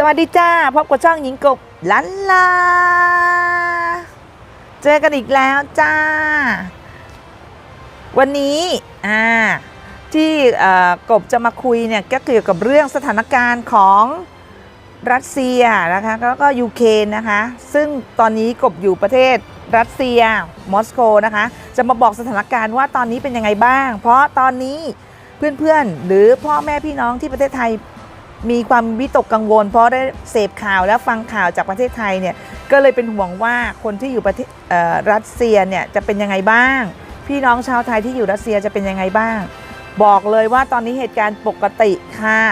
สวัสดีจ้า พบกับช่องหญิงกบลันลา เจอกันอีกแล้วจ้า วันนี้อ่าที่กบจะมาคุยเนี่ยก็เกี่ยวกับเรื่องสถานการณ์ของรัสเซียนะคะแล้วก็ยูเครนนะคะ ซึ่งตอนนี้กบอยู่ประเทศรัสเซียมอสโกนะคะ จะมาบอกสถานการณ์ว่าตอนนี้เป็นยังไงบ้าง เพราะตอนนี้เพื่อนๆ หรือพ่อแม่พี่น้องที่ประเทศไทย มีความวิตกกังวล เพราะได้เสพข่าวและฟังข่าวจากประเทศไทยเนี่ยก็เลยเป็นห่วงว่าคนที่อยู่ประเทศรัสเซียเนี่ยจะเป็นยังไงบ้าง พี่น้องชาวไทยที่อยู่รัสเซียจะเป็นยังไงบ้าง บอกเลยว่าตอนนี้เหตุการณ์ปกติค่ะ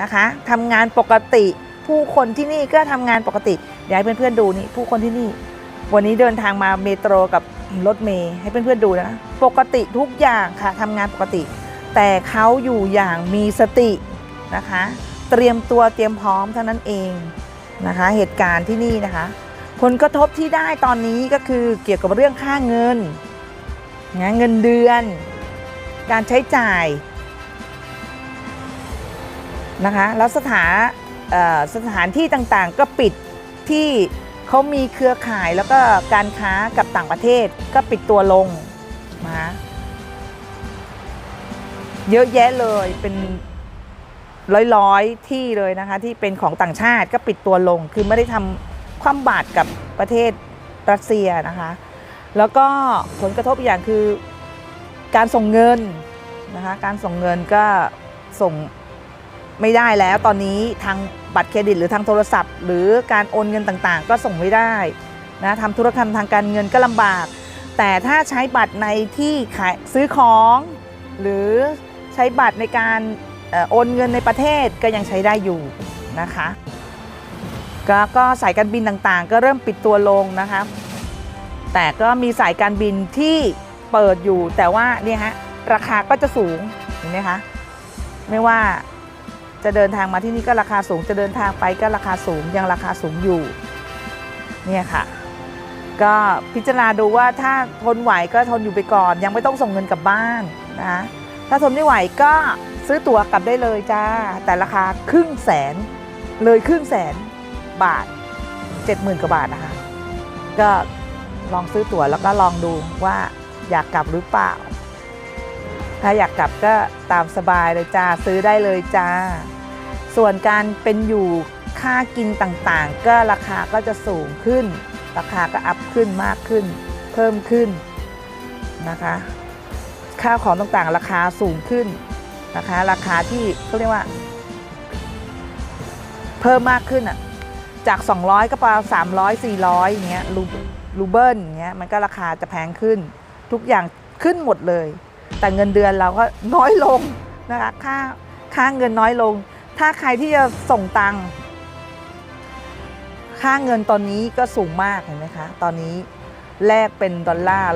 นะคะทำงานปกติผู้คนที่นี่ก็ทำงานปกติเดี๋ยวให้เพื่อนๆดูนี่ผู้คนที่นี่ วันนี้เดินทางมาเมโทรกับรถเมย์ให้เพื่อนๆดูนะปกติทุกอย่างค่ะทำงานปกติ แต่เขาอยู่อย่างมีสตินะคะ เตรียมตัวเตรียมพร้อมเท่านั้นเองนะคะ เหตุการณ์ที่นี่นะคะ ผลกระทบที่ได้ตอนนี้ก็คือเกี่ยวกับเรื่องค่าเงินนะเงินเดือน การใช้จ่ายนะคะแล้วสถานสถานที่ต่างๆก็ปิดที่เขามีเครือข่ายแล้วก็การค้ากับต่างประเทศก็ปิดตัวลงนะเยอะแยะเลยเป็น ร้อยๆ ที่เลยนะคะ ที่เป็นของต่างชาติก็ปิดตัวลง คือไม่ได้ทำความบาตรกับประเทศรัสเซียนะคะ แล้วก็ผลกระทบอีกอย่างคือการส่งเงินนะคะการส่งเงินก็ส่งไม่ได้แล้วตอนนี้ทางบัตรเครดิตหรือทางโทรศัพท์ หรือการโอนเงินต่างๆ ก็ส่งไม่ได้นะทำธุรกรรมทางการเงินก็ลำบาก แต่ถ้าใช้บัตรในที่ขายซื้อของ หรือใช้บัตรในการ โอนเงินในประเทศก็ยังใช้ได้อยู่นะคะกก็สายการบินต่างๆ ก็เริ่มปิดตัวลงนะคะแต่ก็มีสายการบินที่เปิดอยู่แต่ว่าเนี่ยฮะราคาก็จะสูงเห็นไหมคะไม่ว่าจะเดินทางมาที่นี่ก็ราคาสูงจะเดินทางไปก็ราคาสูงยังราคาสูงอยู่เนี่ยค่ะ ก็พิจารณาดูว่าถ้าทนไหวก็ทนอยู่ไปก่อน ยังไม่ต้องส่งเงินกลับบ้านนะคะถ้าทนไม่ไหวก็ ซื้อตั๋วกลับได้เลยจ้า แต่ราคาครึ่งแสน เลยครึ่งแสนบาท 70,000กว่าบาทนะคะ ก็ลองซื้อตั๋วแล้วก็ลองดูว่าอยากกลับหรือเปล่า ถ้าอยากกลับก็ตามสบายเลยจ้าซื้อได้เลยจ้า ส่วนการเป็นอยู่ค่ากินต่างๆ ก็ราคาก็จะสูงขึ้น ราคาก็อัพขึ้นมากขึ้น เพิ่มขึ้นนะคะ ค่าของต่างๆ ราคาสูงขึ้น นะคะ ราคาที่เขาเรียกว่า เพิ่มมากขึ้นอะจาก 200 ก็ไป300 400อย่างเงี้ยรูรูเบิลอย่างเงี้ยมันก็ราคาจะแพงขึ้น ทุกอย่างขึ้นหมดเลย แต่เงินเดือนเราก็น้อยลงนะคะค่าค่าเงินน้อยลง ถ้าใครที่จะส่งตังค์ค่าเงินตอนนี้ก็สูงมากเห็นไหมคะตอนนี้แลกเป็นดอลลาร์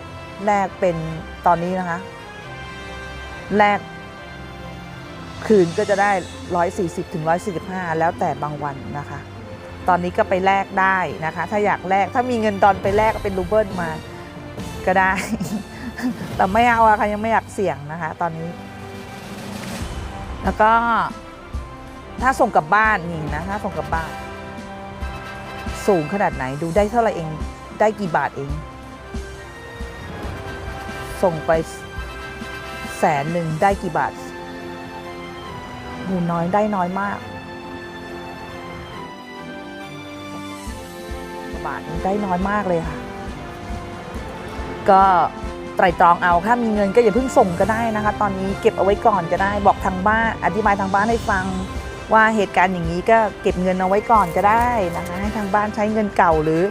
120 แลกเป็นตอนนี้นะคะ แลกคืนก็จะได้ 140ถึง145 แล้วแต่บางวันนะคะ ตอนนี้ก็ไปแลกได้นะคะ ถ้าอยากแลกถ้ามีเงินตอนไปแลกเป็นรูเบิลมาก็ได้ แต่ไม่เอาอะค่ะยังไม่อยากเสี่ยงนะคะ ตอนนี้ แล้วก็ถ้าส่งกลับบ้านนี่นะถ้าส่งกลับบ้าน สูงขนาดไหนดูได้เท่าไหร่เองได้กี่บาทเอง ส่งไป สนหนึ่งได้กี่บาทโหน้อยได้น้อยมาก บาทได้น้อยมากเลยค่ะ ก็ไตรตรองเอาถ้ามีเงินก็อย่าเพิ่งส่งก็ได้นะคะ ตอนนี้เก็บเอาไว้ก่อนก็ได้ บอกทางบ้านอธิบายทางบ้านให้ฟังว่าเหตุการณ์อย่างนี้ก็เก็บเงินเอาไว้ก่อนก็ได้นะคะให้ทางบ้านใช้เงินเก่าหรือ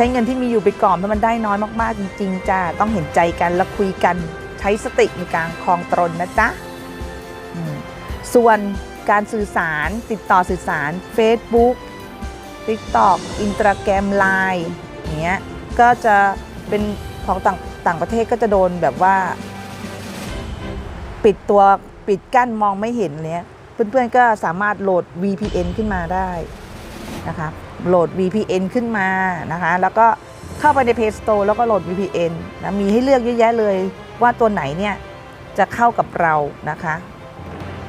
ใช้เงินที่มีอยู่ไปก่อนเพราะมันได้น้อยมากๆ จริงๆจ้าต้องเห็นใจกันแล้วคุยกันใช้สติในการคลองตรนนะจ๊ะส่วนการสื่อสารติดต่อสื่อสาร Facebook TikTok Instagram Line อย่างเงี้ยก็จะเป็นของต่างต่างประเทศก็จะโดนแบบว่า ปิดตัวปิดกั้นมองไม่เห็นเนี้ยเพื่อนๆก็สามารถโหลด VPN ขึ้นมาได้นะคะ โหลด VPN ขึ้นมานะคะ แล้วก็เข้าไปใน Play Store แล้วก็โหลด VPN นะมีให้เลือกเยอะแยะเลยว่าตัวไหนเนี่ยจะเข้ากับเรานะคะ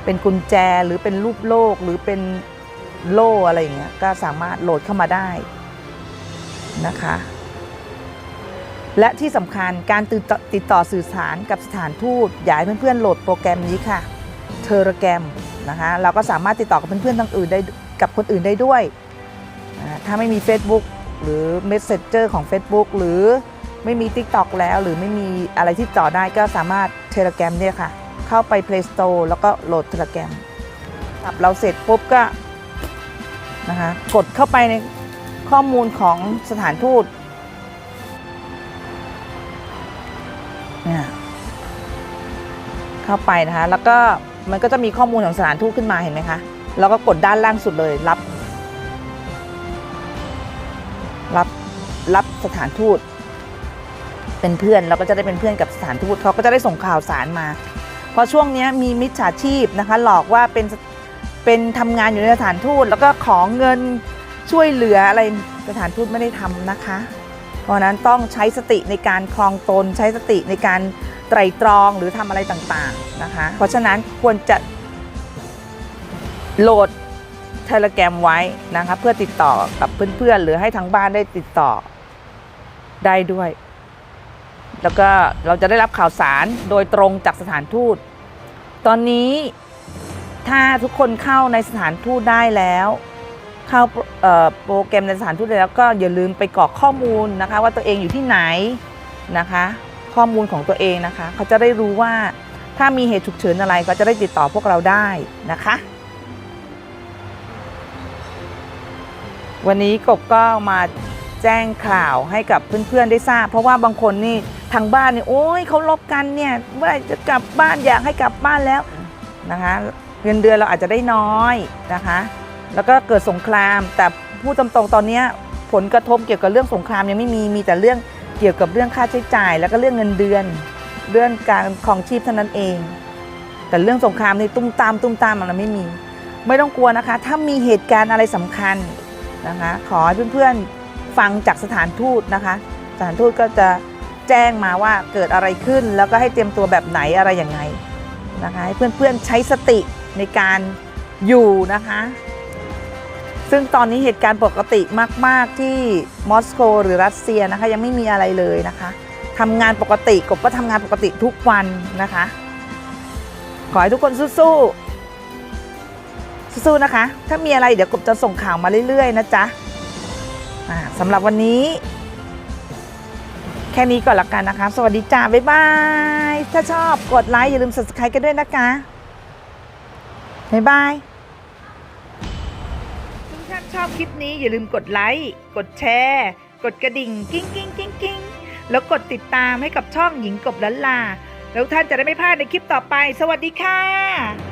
เป็นกุญแจหรือเป็นรูปโลกหรือเป็นโล่อะไรอย่างเงี้ยก็สามารถโหลดเข้ามาได้นะคะ และที่สำคัญการติดต่อติดต่อสื่อสารกับสถานทูตอยากให้เพื่อนๆโหลดโปรแกรมนี้ค่ะเทอร์แกรมนะคะเราก็สามารถติดต่อกับเพื่อนๆทางอื่นได้กับคนอื่นได้ด้วย ถ้าไม่มี Facebook หรือ Messenger ของ Facebook หรือไม่มี TikTok แล้ว หรือไม่มีอะไรที่ต่อได้ก็สามารถเทเลแกรมเนี่ยค่ะ เข้าไป Play Store แล้วก็โหลดเทเลแกรมกับเราเสร็จปุ๊บก็นะคะกดเข้าไปในข้อมูลของสถานทูตเนี่ยเข้าไปนะคะ แล้วก็มันก็จะมีข้อมูลของสถานทูตขึ้นมาเห็นไหมคะ แล้วก็กดด้านล่างสุดเลยรับ รับรับสถานทูตเป็นเพื่อนเราก็จะได้เป็นเพื่อนกับสถานทูตเขาก็จะได้ส่งข่าวสารมาพราะช่วงนี้มีมิจฉาชีพนะคะ หลอกว่าเป็นเป็นทำงานอยู่ในสถานทูตแล้วก็ขอเงินช่วยเหลืออะไรสถานทูตไม่ได้ทำนะคะ เพราะนั้นต้องใช้สติในการคลองตนใช้สติในการไตรตรองหรือทำอะไรต่างๆนะคะ เพราะฉะนั้นควรจะโหลด เทเลแกรมไว้นะคะเพื่อติดต่อกับเพื่อนๆ หรือให้ทางบ้านได้ติดต่อได้ด้วย แล้วก็เราจะได้รับข่าวสารโดยตรงจากสถานทูต ตอนนี้ถ้าทุกคนเข้าในสถานทูตได้แล้ว เข้าโปรแกรมในสถานทูตได้แล้วก็อย่าลืมไปกรอกข้อมูลนะคะ ว่าตัวเองอยู่ที่ไหนนะคะ ข้อมูลของตัวเองนะคะ เขาจะได้รู้ว่าถ้ามีเหตุฉุกเฉินอะไรก็จะได้ติดต่อพวกเราได้นะคะ วันนี้กบก็มาแจ้งข่าวให้กับเพื่อนๆได้ทราบ เพราะว่าบางคนนี่ทางบ้านนี่โอ้ยเขาลบกันเนี่ยเมื่อไหร่จะกลับบ้านอยากให้กลับบ้านแล้วนะคะเงินเดือนเราอาจจะได้น้อยนะคะ แล้วก็เกิดสงคราม แต่พูดตรงตอนนี้ผลกระทบเกี่ยวกับเรื่องสงครามยังไม่มีมีแต่เรื่องเกี่ยวกับเรื่องค่าใช้จ่าย แล้วก็เรื่องเงินเดือนเรื่องการครองชีพเท่านั้นเอง แต่เรื่องสงครามนี่ตุ้มตามตุ้มตามมันไม่มี ไม่ต้องกลัวนะคะ ถ้ามีเหตุการณ์อะไรสำคัญ นะคะขอให้เพื่อนๆฟังจากสถานทูตนะคะ สถานทูตก็จะแจ้งมาว่าเกิดอะไรขึ้น แล้วก็ให้เตรียมตัวแบบไหนอะไรอย่างไงนะคะให้เพื่อนๆใช้สติในการอยู่นะคะ ซึ่งตอนนี้เหตุการณ์ปกติมาก ๆที่มอสโกหรือรัสเซียนะคะยังไม่มีอะไรเลยนะคะทำงานปกติกบก็ทำงานปกติทุกวันนะคะ ขอให้ทุกคนสู้ๆ สู้ๆนะคะ ถ้ามีอะไรเดี๋ยวกบจะส่งข่าวมาเรื่อยๆนะจ๊ะสำหรับวันนี้ แค่นี้ก่อนละกันนะคะ สวัสดีจ้า บ๊ายบาย ถ้าชอบกดไลค์อย่าลืม subscribe กันด้วยนะคะ บ๊ายบายทุกท่านชอบคลิปนี้อย่าลืมกดไลค์ กดแชร์ กดกระดิ่ง กิ้งกิ้งกิ้งกิ้งแล้วกดติดตามให้กับช่องหญิงกบลันลา แล้วท่านจะได้ไม่พลาดในคลิปต่อไป สวัสดีค่ะ